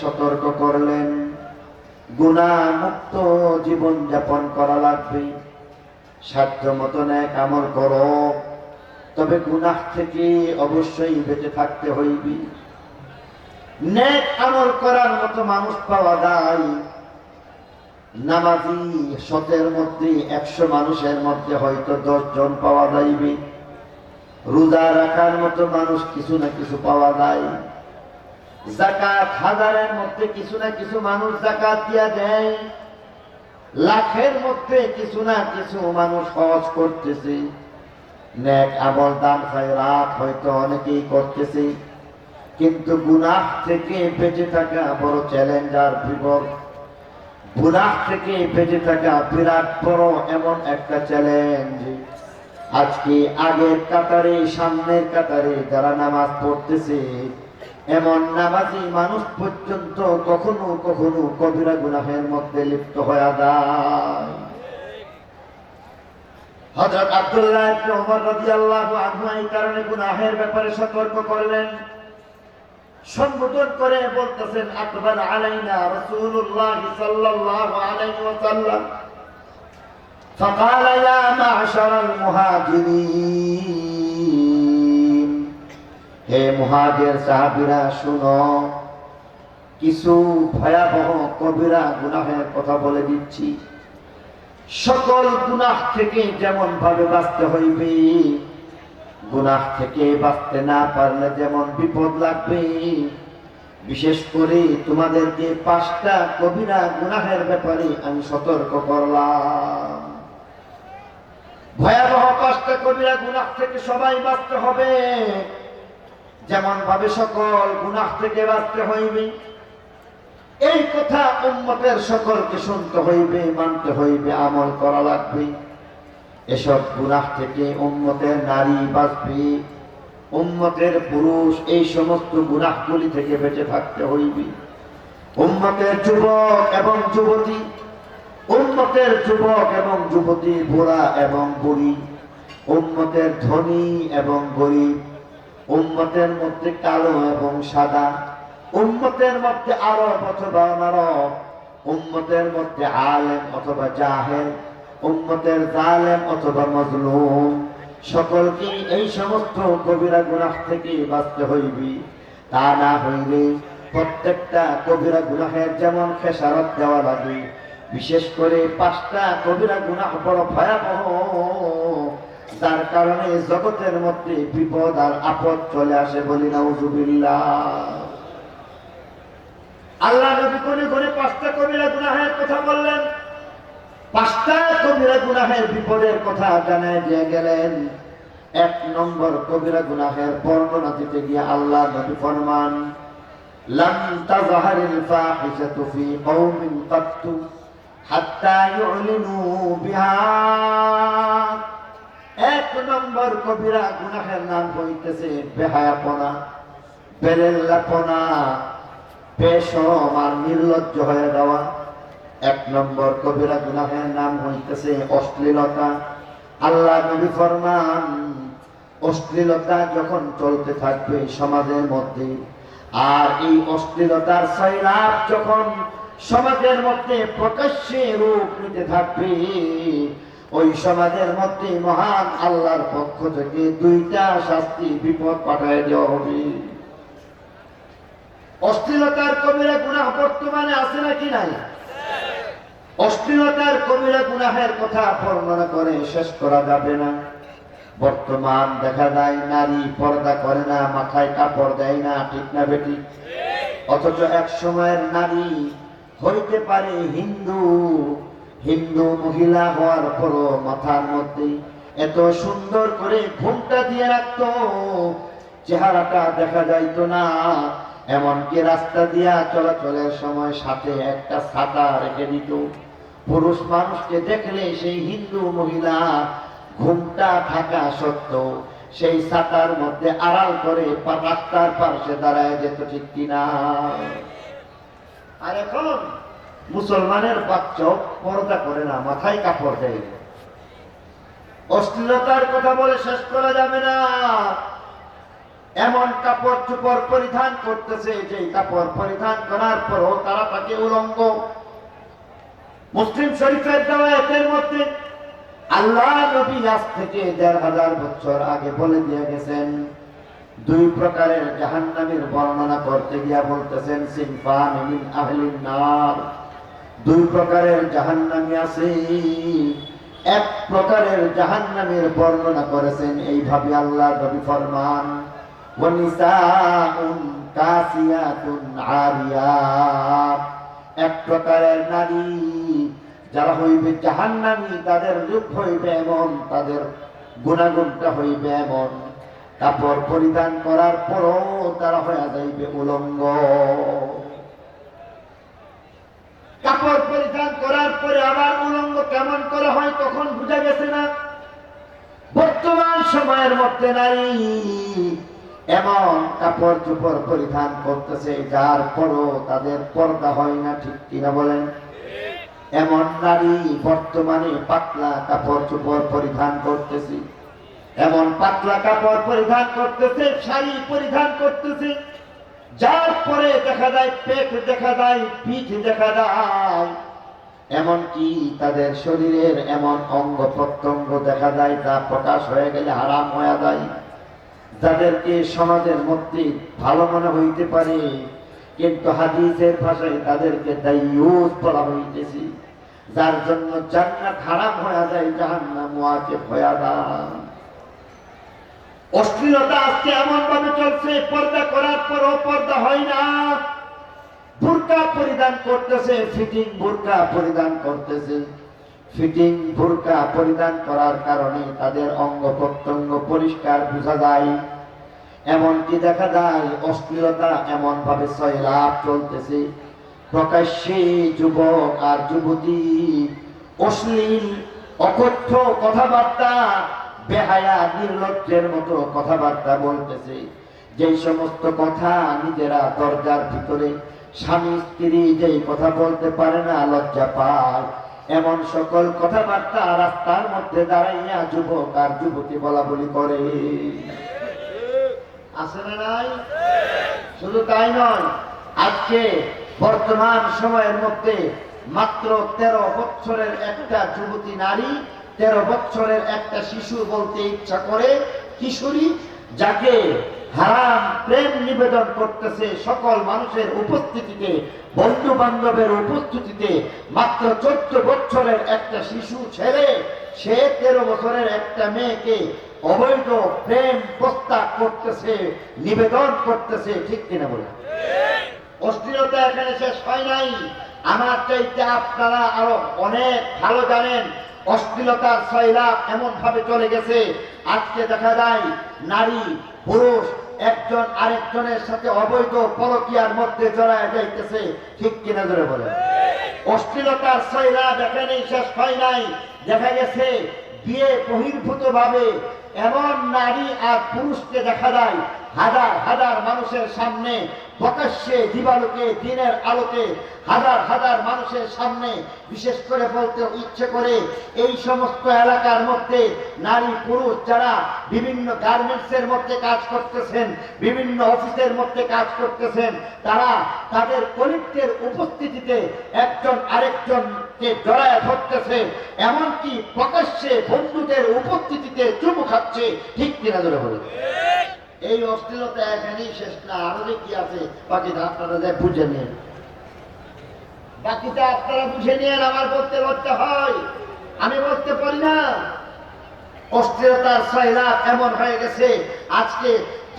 সতর্ক করলেন। গুণা মুক্ত জীবন যাপন করা লাগবে। সাধ্য মতন এক আমল করো। তবে গুনাহ থেকে অবশ্যই বেঁচে থাকতে হইবে। নেক আমল করার মতো মানুষ পাওয়া যায়। নামাজি শতের মধ্যে, একশো মানুষের মধ্যে হয়তো দশ জন পাওয়া যাইবে। রোজা রাখার মতো মানুষ কিছু না কিছু পাওয়া যায়। জাকাত, হাজারের মধ্যে কিছু না কিছু মানুষ জাকাত দিয়া দেয়। লাখের মধ্যে কিছু না কিছু মানুষ হজ করতেছে। নেক আমল দান রাত হয়তো অনেকেই করতেছে। কিন্তু গুনাহ থেকে বেঁচে থাকা বড় চ্যালেঞ্জ আর বিপদ। গুনাহ থেকে বেঁচে থাকা বিরাট বড় এমন একটা চ্যালেঞ্জ আজকে আগের কাতারে, সামনের কাতারে যারা নামাজ পড়তেছে এমন নামাজি মানুষ পর্যন্ত কখনো কখনো কবিরা গুনাহের মধ্যে লিপ্ত হয়ে যায় হযরত আব্দুল্লাহ ইবনে ওমর রাদিয়াল্লাহু আনহু এই কারণে গুনাহের ব্যাপারে সতর্ক করলেন সম্বোধন করে বলতেছেন আকবার আলাইনা রাসূলুল্লাহ সাল্লাল্লাহু আলাইহি ওয়াসাল্লাম فقال يا معشر المهاجرين হে মুহাজির সাহাবীরা, শুনো। কিছু ভয়াবহ কবিরা গুনাহের কথা বলে দিচ্ছি। সকল গুনাহ থেকে যেমন ভাবে বাঁচতে হইবে, গুনাহ থেকে বাঁচতে না পারলে যেমন বিপদ লাগবে। বিশেষ করে তোমাদেরকে পাঁচটা কবিরা গুনাহের ব্যাপারে আমি সতর্ক করলাম। ভয়াবহ পাঁচটা কবিরা গুনাহ থেকে সবাই বাঁচতে হবে। যেমন ভাবে সকল গুনাহ থেকে বাঁচতে হইবে, এই কথা উম্মতের সকলকে শুনতে হইবে, মানতে হইবে, আমল করা লাগবে। এসব গুনাহ থেকে উম্মতের নারী বাঁচবে, উম্মতের পুরুষ এই সমস্ত গুনাহগুলি থেকে বেঁচে থাকতে হইবে। উম্মতের যুবক এবং যুবতী, উম্মতের যুবক এবং যুবতী, বুড়া এবং বুড়ি, উম্মতের ধনী এবং গরিব উম্মতের মধ্যে কালো এবং সাদা, উম্মতের মধ্যে আরব অথবা অনারব উম্মতের মধ্যে আলেম অথবা জাহেল, উম্মতের জালেম অথবা মজলুম। সকলকে এই সমস্ত কবিরা গুনাহ থেকে বাঁচতে হইবি। তা না হইলে প্রত্যেকটা কবিরা গুনাহের যেমন খেসারত দেওয়া লাগে, বিশেষ করে পাঁচটা কবিরা গুনাহ বড় ভয়াবহ। যার কারণে জগতের মধ্যে বিপদ আর আপদ চলে আসে বলি না আল্লাহ নবী কোনে কোনে পাঁচটা কবিরা গুনাহের কথা বললেন। পাঁচটা কবিরা গুনাহের বিপদের কথা জানায় দিয়ে গেলেন। এক নম্বর কবিরা গুনাহের বর্ণনা দিতে গিয়ে আল্লাহ নবী ফরমান তাজহারিল ফাহিশাতু ফি কওমিন কাত্তু হাত্তা ইউলিনু বিহা। এক নম্বর কবিরা গুনাহের নাম হইতেছে বেহায়াপনা, বেলেল্লাপনা বেশরম আর নির্লজ্জ হয়ে যাওয়া। এক নম্বর কবিরা গুনাহের নাম হইতেছে অশ্লীলতা। আল্লাহ নবী ফরমান, অশ্লীলতা যখন চলতে থাকবে সমাজের মধ্যে, আর এই অশ্লীলতার সৈলাভ যখন সমাজের মধ্যে প্রকাশ্যে রূপ নিতে থাকবে ওই সমাজের মধ্যে মহান আল্লাহর পক্ষ থেকে দুইটা শাস্তি বিপদ পাঠায় দেওয়া হবে। অশ্লীলতার কবিরা গুনাহ বর্তমানে আছে নাকি নাই? অশ্লীলতার কবিরা গুনাহের কথা বর্ণনা করে শেষ করা যাবে না। বর্তমান দেখা যায় নারী পর্দা করে না, মাথায় কাপড় দেয় না, ঠিক না বেটি? অথচ এক সময়ের নারী হইতে পারে হিন্দু। হিন্দু মহিলা হওয়ার পরও মাথার মধ্যে এত সুন্দর করে ঘুমটা দিয়ে রাখতো, চেহারাটা দেখা যাইতো না। এমনকি রাস্তা দিয়া চলাচলের সময় সাথে একটা ছাতা রেখে দিত। পুরুষ মানুষকে দেখলে সেই হিন্দু মহিলা ঘুমটা থাকা সত্ত্বেও সেই ছাতার মধ্যে আড়াল করে রাস্তার পাশে দাঁড়ায় যেত ঠিক কিনা। আর এখন মুসলমানের বাচ্চাও পর্দা করে না, মাথায় কাপড় দেয়। অশ্লীলতার কথা বলে শেষ করা যাবে না। এমন কাপড় চোপড় পরিধান করতেছে যে কাপড় পরিধান করার পরও তারা তাকে উলঙ্গ। মুসলিম শরীফের দেওয়াতের মধ্যে আল্লাহ নবী আজ থেকে দেড় হাজার বছর আগে বলে দিয়ে গেছেন, দুই প্রকারের জাহান্নামের বর্ণনা করতে গিয়া বলতেছেন, সিনফান আহলিন নার। দুই প্রকারের জাহান্নামী আছে। এক প্রকারের জাহান্নামের বর্ণনা করেছেন, এইভাবে আল্লাহ নবী ফরমান এক প্রকারের নারী, যারা হইবে জাহান্নামী, তাদের রূপ হইবে এমন, তাদের গুণাগুণটা হইবে এমন। কাপড় পরিধান করার পরও তারা হয়ে যাইবে উলঙ্গ। কাপড় পরিধান করার পরে আবার উলঙ্গ কেমন করে হয় তখন বুঝা গেছে না। বর্তমান সময়ের মধ্যে নারী এমন কাপড় চোপড় পরিধান করতেছে যার পরও তাদের পর্দা হয় না, ঠিক কিনা বলেন? এমন নারী বর্তমানে পাতলা কাপড় চোপড় পরিধান করতেছে। এমন পাতলা কাপড় পরিধান করতেছে, শাড়ি পরিধান করতেছে। যার পরে দেখা যায়, পেট দেখা যায়, পিঠ দেখা যায়, এমনকি তাদের শরীরের এমন অঙ্গ প্রত্যঙ্গ দেখা যায় যা প্রকাশ হয়ে গেলে হারাম হয়ে যায়। যাদেরকে সমাজের মধ্যে ভালো মনে হইতে পারে, কিন্তু হাদিসের ভাষায় তাদেরকে দাইয়ুস বলা হইতেছে। যার জন্য জান্নাত হারাম হয়ে যায়, জাহান্নাম ওয়াজিব হয়ে যায়। অশ্লীলতা আজকে এমন ভাবে চলছে, পর্দা করার পরও পর্দা হয় না। বুরকা পরিধান করতেছে, ফিটিং বুরকা পরিধান করতেছে। ফিটিং বুরকা পরিধান করার কারণে তাদের অঙ্গ প্রত্যঙ্গ পরিষ্কার বোঝা যায়। এমনকি দেখা যায়, অশ্লীলতা এমন ভাবে সয়লাভ চলতেছে। প্রকাশ্যে যুবক আর যুবতী অশ্লীল, অকথ্য কথাবার্তা বেহায়া, নির্লজ্জের মতো কথাবার্তা বলতেছে। যেই সমস্ত কথা নিজেরা দরজার ভিতরে, স্বামী, স্ত্রী যেই কথা বলতে পারে না, লজ্জা পায়। এমন সকল কথাবার্তা রাস্তার মধ্যে দাঁড়াইয়া যুবক আর যুবতী বলা বলি করে। আছে না নাই? শুধু তাই নয়, আজকে বর্তমান সময়ের মধ্যে মাত্র তেরো বছরের একটা যুবতী নারী তেরো বছরের একটা শিশু বলতে ইচ্ছা করে, কিশোরী, যাকে হারাম প্রেম নিবেদন করতেছে সকল মানুষের উপস্থিতিতে বন্ধু বান্ধবের উপস্থিতিতে, মাত্র চোদ্দ বছরের একটা শিশু ছেলে, সে তেরো বছরের একটা মেয়েকে অবৈধ প্রেম প্রস্তাব করতেছে, নিবেদন করতেছে, ঠিক কিনা বলে? অস্থিরতা এখানে শেষ হয় নাই। আমার চাইতে আপনারা আরও অনেক ভালো জানেন। অশ্লীলতার সয়লাভ এমন ভাবে চলে গেছে। আজকে দেখা যায় নারী, পুরুষ একজন আরেকজনের সাথে অবৈধ পরকিয়ার মধ্যে জড়ায় যাইতেছে। ঠিক কিনা ধরে বলে অশ্লীলতার সয়লাভ এখানেই শেষ হয় নাই। দেখা গেছে বিয়ে বহির্ভূত ভাবে এমন নারী আর পুরুষকে দেখা যায় হাজার হাজার মানুষের সামনে প্রকাশ্যে দিবালোকে দিনের আলোকে হাজার হাজার মানুষের সামনে বিশেষ করে বলতে ইচ্ছে করে, এই সমস্ত এলাকার মধ্যে নারী পুরুষ যারা বিভিন্ন গার্মেন্টসের মধ্যে কাজ করতেছেন, বিভিন্ন অফিসের মধ্যে কাজ করতেছেন, তারা তাদের কলিগদের উপস্থিতিতে একজন আরেকজনকে জড়ায় ধরতেছে, এমনকি প্রকাশ্যে বন্ধুদের উপস্থিতিতে চুমু খাচ্ছে, ঠিক কিনা ধরে বলে এই অশ্লীলতা এখানেই শেষ না, আরও কি আছে? বাকিটা আপনারা যে বুঝে নিন। বাকিটা আপনারা বুঝে নিন, আমার বলতে লজ্জা হয়। আমি বলতে পারি না। সয়লাভ এমন হয়ে গেছে, আজকে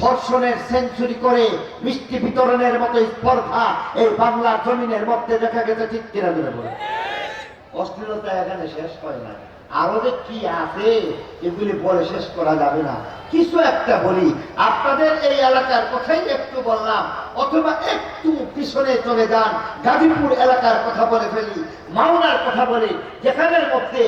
ধর্ষণের সেঞ্চুরি করে মিষ্টি বিতরণের মতো স্পর্ধা এই জমিনের মধ্যে দেখা গেছে, ঠিক কিনা বলে অশ্লীলতা এখানে শেষ হয় না। আরও যে কি আছে এগুলি বলে শেষ করা যাবে না। কিছু একটা বলি, আপনাদের এই এলাকার কথাই একটু বললাম, অথবা একটু পিছনে চলে যান, গাজীপুর এলাকার কথা বলে ফেলি। মাওনার কথা বলি যেখানের মধ্যে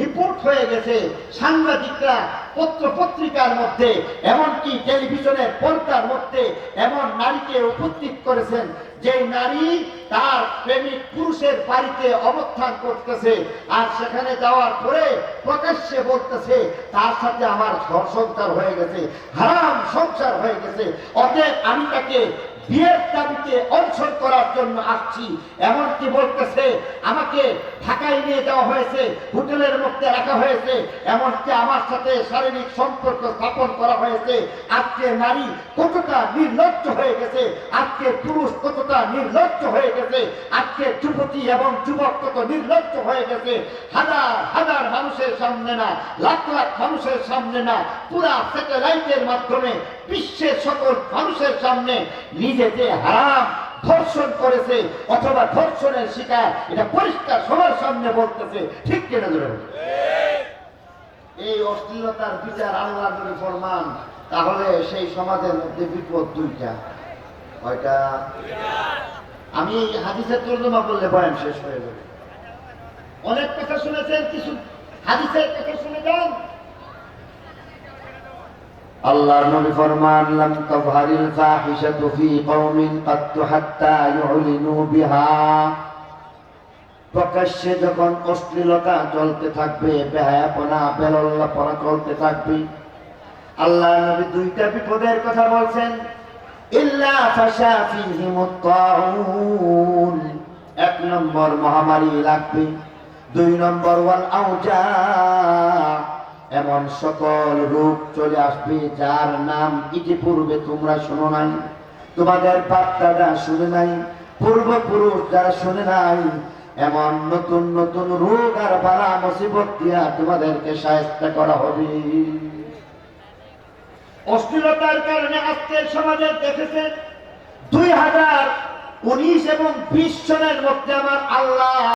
রিপোর্ট হয়ে গেছে, সাংবাদিকরা পত্র পত্রিকার মধ্যে, এমনকি টেলিভিশনের পর্দার মধ্যে এমন নারীকে উপস্থিত করেছেন যে নারী তার প্রেমিক পুরুষের বাড়িতে অবস্থান করতেছে আর সেখানে যাওয়ার পরে প্রকাশ্যে বলতেছে, তার সাথে আমার ঘর সংসার হয়ে গেছে, হারাম সংসার হয়ে গেছে, অতএব আমি তাকে বিয়ের দাবিতে অনশন করার জন্য আসছি। এমনকি বলতেছে, আমাকে ঢাকায় নিয়ে যাওয়া হয়েছে, হোটেলের মধ্যে রাখা হয়েছে, এমনকি আমার সাথে শারীরিক সম্পর্ক স্থাপন করা হয়েছে। আজকে নারী কতটা নির্লজ্জ হয়ে গেছে, আজকে পুরুষ কতটা নির্লজ্জ হয়ে গেছে, আজকে যুবতী এবং যুবক কত নির্লজ্জ হয়ে গেছে। হাজার হাজার মানুষের সামনে না, লাখ লাখ মানুষের সামনে না, পুরা স্যাটেলাইটের মাধ্যমে বিশ্বের সকল মানুষের সামনে নিজে যে হারাম ধর্ষণ করেছে অথবা ধর্ষণের শিকার, এটা পরিষ্কার সবার সামনে বলতেছে। ঠিক কেনা ধরে এই অশ্লীলতার বিচার আল্লাহ নবী ফরমান, তাহলে সেই সমাজের মধ্যে বিপদ দুইটা। কয়টা? আমি হাদিসের তর্জমা করলে বয়ান শেষ হয়ে যাবে। অনেক কথা শুনেছেন, কিছু হাদিসের কথা শুনে যান। আল্লাহ নবী ফরমান, লাম ফাহিশাতু ফি কওমিন হাত্তা ইউলিনু বিহা। প্রকাশ্যে যখন অশ্লীলতা চলতে থাকবে, বেহায়াপনা, বেলল্লাপনা চলতে থাকবে আল্লাহ নবী দুইটা বিপদের কথা বলছেন। ইল্লা তাউন এক নম্বর মহামারী লাগবে, দুই নম্বর ওয়াল আউজা এমন সকল রোগ চলে আসবে যার নাম ইতিপূর্বে তোমরা শোনো নাই। তোমাদের বাপদাদা শুনে নাই, পূর্বপুরুষ যারা শুনে নাই, এমন নতুন নতুন রোগ আর বালা মুসিবত দিয়া তোমাদেরকে সাহায্য করা হবে। অশ্লীলতার কারণে আজকের সমাজে দেখেছেন, দুই হাজার উনিশ এবং বিশ সনের মধ্যে আমার আল্লাহ